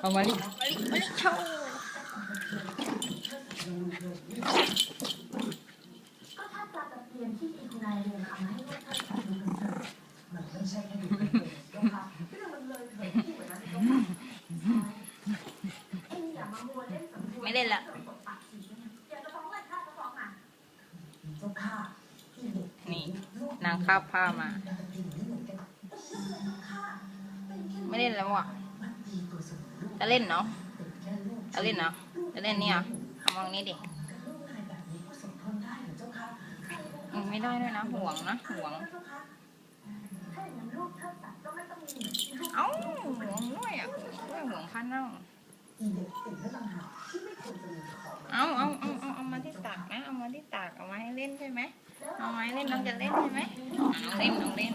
เอามาลิมาลิมาลิโชว์ก็ถ้าปลาตะเพียนที่มีคุณนายเรียนเอามาให้ลูกท่านดูเถอะมันไม่ใช่แค่ดูเจ้าค่ะเรื่องมันเลยเถิดที่หมือนนั้นเจ้าค่ะเอ็งอย่ามามัวเล่นสำรวจไม่เล่นละตบปากจะฟ้องเลยค่ะจะฟ้องอะเจ้าค่ะนี่นางคาบผ้ามา เป็นแค่ไม่เล่นแล้วอะ จะเล่นเนาะ จะเล่นเนาะ จะเล่นเนี่ยเอามองนี้ดิได้เหรอเจ้าค่ะใครจะอืมไม่ได้ด้วยนะห่วงนะห่วงเจ้าค่ะถ้าอย่างนั้นลูกเทิดศักดิ์ก็ไม่ต้องมีเหมือนที่ลูกเอ้าห่วงด้วยอะด้วยห่วงผ้าเน่าอีเน่างหากที่ไม่ควรจะมีของเอาเอาเอาเอาเอามาที่ตักนะ เอามาที่ตักเอามาให้เล่นใช่ไหมเอามาให้เล่นน้องจะเล่นใช่ไหมเอาน้องเล่นน้องเล่น